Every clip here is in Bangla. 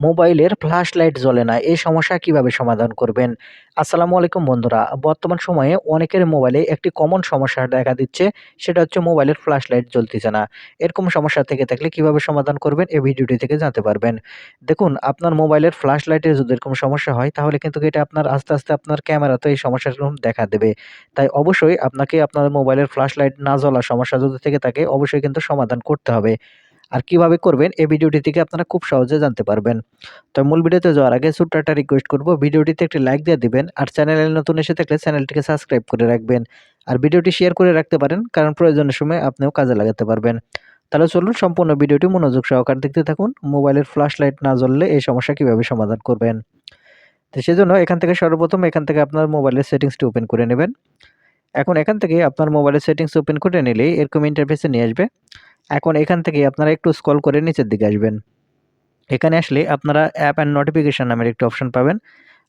মোবাইলের ফ্ল্যাশ লাইট জ্বলে না, এই সমস্যা কীভাবে সমাধান করবেন? আসসালামু আলাইকুম বন্ধুরা, বর্তমান সময়ে অনেকের মোবাইলে একটি কমন সমস্যা দেখা দিচ্ছে, সেটা হচ্ছে মোবাইলের ফ্ল্যাশ লাইট জ্বলতেছে না। এরকম সমস্যা থেকে থাকলে কীভাবে সমাধান করবেন, এই ভিডিওটি থেকে জানতে পারবেন। দেখুন, আপনার মোবাইলের ফ্ল্যাশ লাইটের যদি এরকম সমস্যা হয়, তাহলে কিন্তু এটা আপনার আস্তে আস্তে আপনার ক্যামেরাতে এই সমস্যাগুলো দেখা দেবে। তাই অবশ্যই আপনাকে আপনার মোবাইলের ফ্ল্যাশ লাইট না জ্বলার সমস্যা যদি থেকে থাকে, অবশ্যই কিন্তু সমাধান করতে হবে। আর কীভাবে করবেন এই ভিডিওটি থেকে আপনারা খুব সহজে জানতে পারবেন। তো মূল ভিডিওতে যাওয়ার আগে ছোট্ট একটা রিকোয়েস্ট করব, ভিডিওটিতে একটি লাইক দিয়ে দিবেন আর চ্যানেলে নতুন এসে থাকলে চ্যানেলটিকে সাবস্ক্রাইব করে রাখবেন। আর ভিডিওটি শেয়ার করে রাখতে পারেন, কারণ প্রয়োজনের সময় আপনিও কাজে লাগাতে পারবেন। তাহলে চলুন সম্পূর্ণ ভিডিওটি মনোযোগ সহকার দেখতে থাকুন, মোবাইলের ফ্ল্যাশ লাইট না জ্বললে এই সমস্যা কীভাবে সমাধান করবেন। তো সেজন্য এখান থেকে সর্বপ্রথম এখান থেকে আপনার মোবাইলের সেটিংসটি ওপেন করে নেবেন। এখন এখান থেকে আপনার মোবাইলের সেটিংস ওপেন করে নিলেই এরকম ইন্টারফেসে নিয়ে আসবে। এখন এখান থেকে আপনারা একটু স্কল করে নিচের দিকে আসবেন। এখানে আসলে আপনারা অ্যাপ অ্যান্ড নোটিফিকেশান নামের একটি অপশান পাবেন।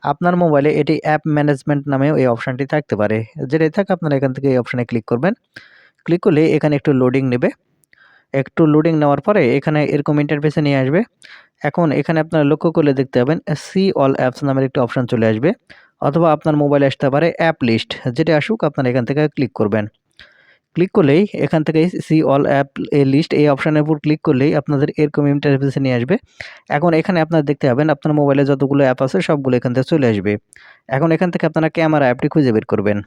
আপনার মোবাইলে এটি অ্যাপ ম্যানেজমেন্ট নামেও এই অপশানটি থাকতে পারে। যেটাই থাক আপনারা এখান থেকে এই অপশানে ক্লিক করবেন। ক্লিক করলে এখানে একটু লোডিং নেবে। একটু লোডিং নেওয়ার পরে এখানে এরকম ইন্টারফেসে নিয়ে আসবে। এখন এখানে আপনারা লক্ষ্য করলে দেখতে পাবেন সি অল অ্যাপস নামের একটি অপশান চলে আসবে। অথবা আপনার মোবাইলে আসতে পারে অ্যাপ লিস্ট যেটা আসুক আপনারা এখান থেকে ক্লিক করবেন। ক্লিক করলেই এখান থেকে সি অল অ্যাপ এ লিস্ট এই অপশানের উপর ক্লিক করলেই আপনাদের এরকম ইন্টারফেসে নিয়ে আসবে। এখন এখানে আপনারা দেখতে পাবেন আপনার মোবাইলে যতগুলো অ্যাপ আছে সবগুলো এখান থেকে চলে আসবে। এখন এখান থেকে আপনারা ক্যামেরা অ্যাপটি খুঁজে বের করবেন।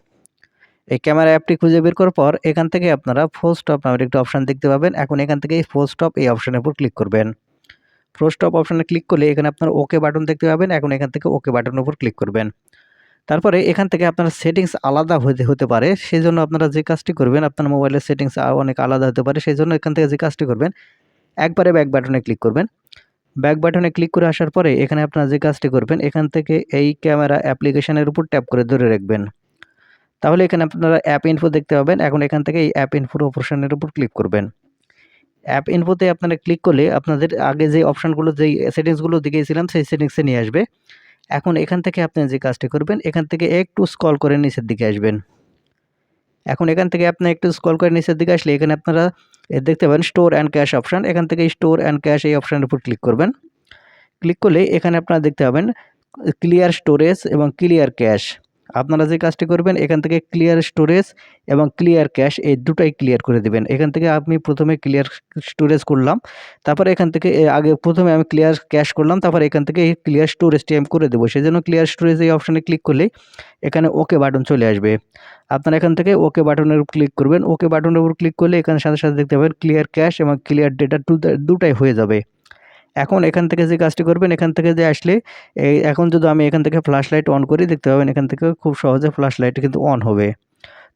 এই ক্যামেরা অ্যাপটি খুঁজে বের করার পর এখান থেকে আপনারা ফোর স্টপ নামের একটা অপশান দেখতে পাবেন। এখন এখান থেকে এই ফোর স্টপ এই অপশানের উপর ক্লিক করবেন। ফোর স্টপ অপশানে ক্লিক করলে এখানে আপনার ওকে বাটন দেখতে পাবেন। এখন এখান থেকে ওকে বাটনের উপর ক্লিক করবেন। তারপরে এখান থেকে আপনার সেটিংস আলাদা হতে হতে পারে। সেই জন্য আপনারা যে কাজটি করবেন, আপনার মোবাইলের সেটিংস অনেক আলাদা হতে পারে। সেই জন্য এখান থেকে যে কাজটি করবেন, একবারে ব্যাক বাটনে ক্লিক করবেন। ব্যাক বাটনে ক্লিক করে আসার পরে এখানে আপনারা যে কাজটি করবেন, এখান থেকে এই ক্যামেরা অ্যাপ্লিকেশনের উপর ট্যাপ করে ধরে রাখবেন। তাহলে এখানে আপনারা অ্যাপ ইনফো দেখতে পাবেন। এখন এখান থেকে এই অ্যাপ ইনফোর অপশানের উপর ক্লিক করবেন। অ্যাপ ইনফোতে আপনারা ক্লিক করলে আপনাদের আগে যে অপশানগুলো যেই সেটিংসগুলো দিকেছিলাম সেই সেটিংসে নিয়ে আসবে। এখন এখান থেকে আপনি যে কাজটি করবেন, এখান থেকে একটু স্কল করে নিচের দিকে আসবেন। এখন এখান থেকে আপনি একটু স্কল করে নিচের দিকে আসলে এখানে আপনারা দেখতে পাবেন স্টোর অ্যান্ড ক্যাশ অপশান এখান থেকে স্টোর অ্যান্ড ক্যাশ এই অপশানের উপর ক্লিক করবেন। ক্লিক করলে এখানে আপনারা দেখতে পাবেন ক্লিয়ার স্টোরেজ এবং ক্লিয়ার ক্যাশ আপনারা যে কাজটি করবেন, এখান থেকে ক্লিয়ার স্টোরেজ এবং ক্লিয়ার ক্যাশ এই দুটাই ক্লিয়ার করে দেবেন। এখান থেকে আপনি প্রথমে ক্লিয়ার স্টোরেজ করলাম, তারপরে এখান থেকে আগে প্রথমে আমি ক্লিয়ার ক্যাশ করলাম, তারপর এখান থেকে এই ক্লিয়ার স্টোরেজটি আমি করে দেবো। সেই জন্য ক্লিয়ার স্টোরেজ এই অপশানে ক্লিক করলেই এখানে ওকে বাটন চলে আসবে। আপনারা এখান থেকে ওকে বাটনের উপর ক্লিক করবেন। ওকে বাটনের উপর ক্লিক করলে এখানে সাথে সাথে দেখতে পাবেন ক্লিয়ার ক্যাশ এবং ক্লিয়ার ডেটা দুটাই হয়ে যাবে। এখন এখান থেকে যে কাজটি করবেন, এখান থেকে যে আসলে এই এখন যদি আমি এখান থেকে ফ্ল্যাশ লাইট অন করি, দেখতে পাবেন এখান থেকে খুব সহজে ফ্ল্যাশ লাইট কিন্তু অন হবে।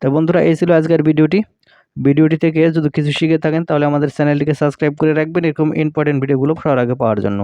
তো বন্ধুরা, এই ছিল আজকের ভিডিওটি। ভিডিওটি থেকে যদি কিছু শিখে থাকেন, তাহলে আমাদের চ্যানেলটিকে সাবস্ক্রাইব করে রাখবেন। এরকম ইম্পর্টেন্ট ভিডিওগুলো সবার আগে পাওয়ার জন্য।